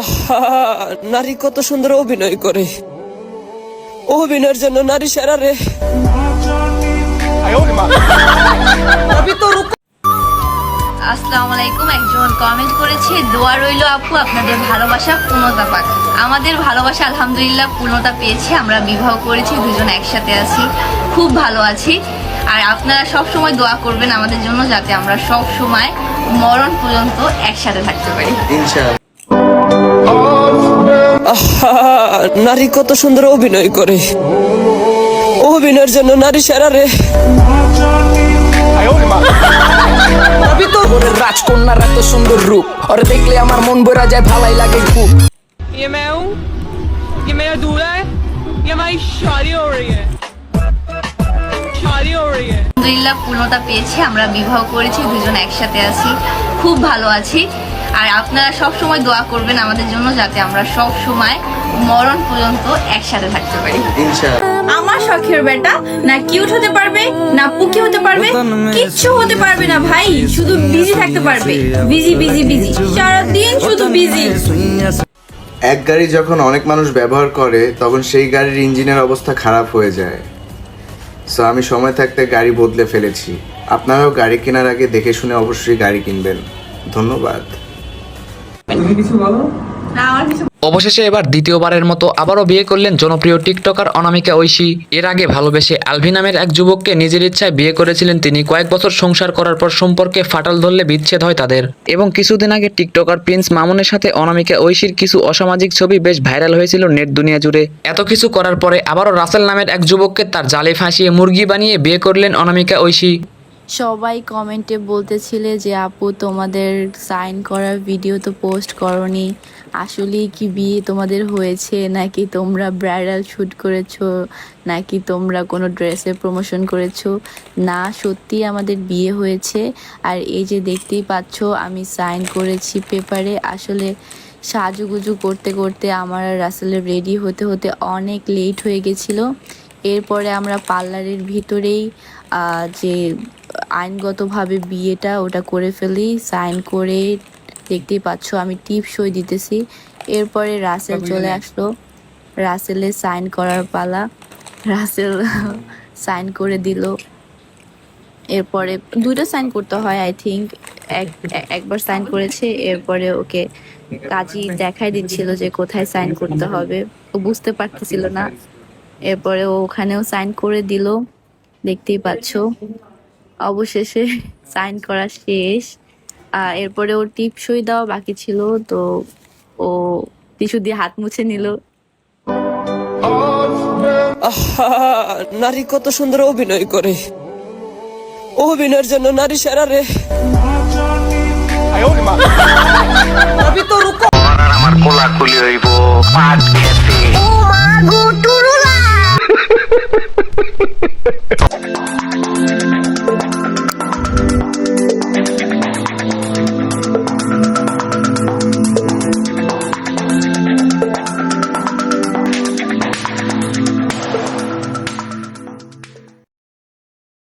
আহা নারী কত সুন্দর অভিনয় করে। অভিনয়ের জন্য নারী সেরা রে। আসসালামু আলাইকুম একজন কমেন্ট করেছে দোয়া রইল আপু আপনাদের ভালোবাসা পূর্ণতা পাক। আমাদের ভালোবাসা আলহামদুলিল্লাহ পূর্ণতা পেয়েছে আমরা বিবাহ করেছি দুজন একসাথে আছি খুব ভালো আছি। আর আপনারা সব সময় দোয়া করবেন আমাদের জন্য যাতে আমরা সব সময় মরণ পর্যন্ত একসাথে থাকতে পারি। নারী কত সুন্দর অভিনয় করে অভিনয়ের জন্য নারী সেরা রে ওরে রাজকন্যার এত সুন্দর রূপ ওরে দেখলে আমার মন বইরা যায় ভালাই লাগে খুব ये मैं हूँ ये मेरा दूल्हा है ये हमारी शादी हो रही है शादी हो रही है আলহামদুলিল্লাহ পূর্ণতা পেয়েছে আমরা বিবাহ করেছি দুজন একসাথে আছি খুব ভালো আছি আর আপনারা সব সময় দোয়া করবেন আমাদের জন্য যাতে আমরা সব সময় মরণ পর্যন্ত একসাথে থাকতে পারি। আমার শখের বেটা না কিউট হতে পারবে না পুকি হতে পারবে কিচ্ছু হতে পারবে না ভাই শুধু বিজি থাকতে পারবে। বিজি বিজি বিজি সারাদিন শুধু বিজি এক গাড়ি যখন অনেক মানুষ ব্যবহার করে তখন সেই গাড়ির ইঞ্জিনের অবস্থা খারাপ হয়ে যায়। সো আমি সময় থাকতে গাড়ি বদলে ফেলেছি। আপনারাও গাড়ি কেনার আগে দেখে শুনে অবশ্যই গাড়ি কিনবেন। ধন্যবাদ। অবশেষে এবার দ্বিতীয়বারের মতো আবারও বিয়ে করলেন জনপ্রিয় টিকটকার অনামিকা ঐশী। এর আগে ভালোবেসে আলভি নামের এক যুবককে নিজের ইচ্ছায় বিয়ে করেছিলেন তিনি। কয়েক বছর সংসার করার পর সম্পর্কে ফাটাল ধরলে বিচ্ছেদ হয় তাদের। এবং কিছুদিন আগে টিকটকার প্রিন্স মামুনের সাথে অনামিকা ঐশীর কিছু অসামাজিক ছবি বেশ ভাইরাল হয়েছিল নেট দুনিয়া জুড়ে। এত কিছু করার পরে আবারও রাসেল নামের এক যুবককে তার জালে ফাঁসিয়ে মুরগি বানিয়ে বিয়ে করলেন অনামিকা ঐশী। সবাই কমেন্টে বলতেছিলে যে, আপু, তোমাদের সাইন করার ভিডিও তো পোস্ট করনি। আসলেই কি বিয়ে তোমাদের হয়েছে? নাকি তোমরা ব্রাইডাল শ্যুট করেছ? নাকি তোমরা কোনো ড্রেসের প্রমোশন করেছ? না, সত্যি আমাদের বিয়ে হয়েছে। আর এই যে দেখতেই পাচ্ছ, আমি সাইন করেছি পেপারে। আসলে সাজুগুজু করতে করতে আমার রাসেলের রেডি হতে হতে অনেক লেট হয়ে গেছিল। এরপরে আমরা পার্লারের ভিতরেই আহ, যে আইনগতভাবে বিয়েটা ওটা করে ফেলি সাইন করে দেখতেই পাচ্ছ আমি টিপ সই দিতেছি। এরপরে রাসেল চলে আসলো। রাসেলে সাইন করার পালা রাসেল সাইন করে দিল। এরপরে দুইটা সাইন করতে হয় আই থিঙ্ক এক একবার সাইন করেছে এরপরে ওকে কাজী দেখাই দিচ্ছিল যে কোথায় সাইন করতে হবে। ও বুঝতে পারতেছিল না। এরপরে ও ওখানেও সাইন করে দিল। দেখতেই পাচ্ছ। অবশেষে সাইন করা শেষ। এরপরে ওর টিপ সই দেওয়া বাকি ছিল তো ও টিস্যু দিয়ে হাত মুছে নিল। আহা নারী কত সুন্দর অভিনয় করে। অভিনয়ের জন্য নারী সেরা রে। আমার কোলাকুলি হইব পাট খেতে।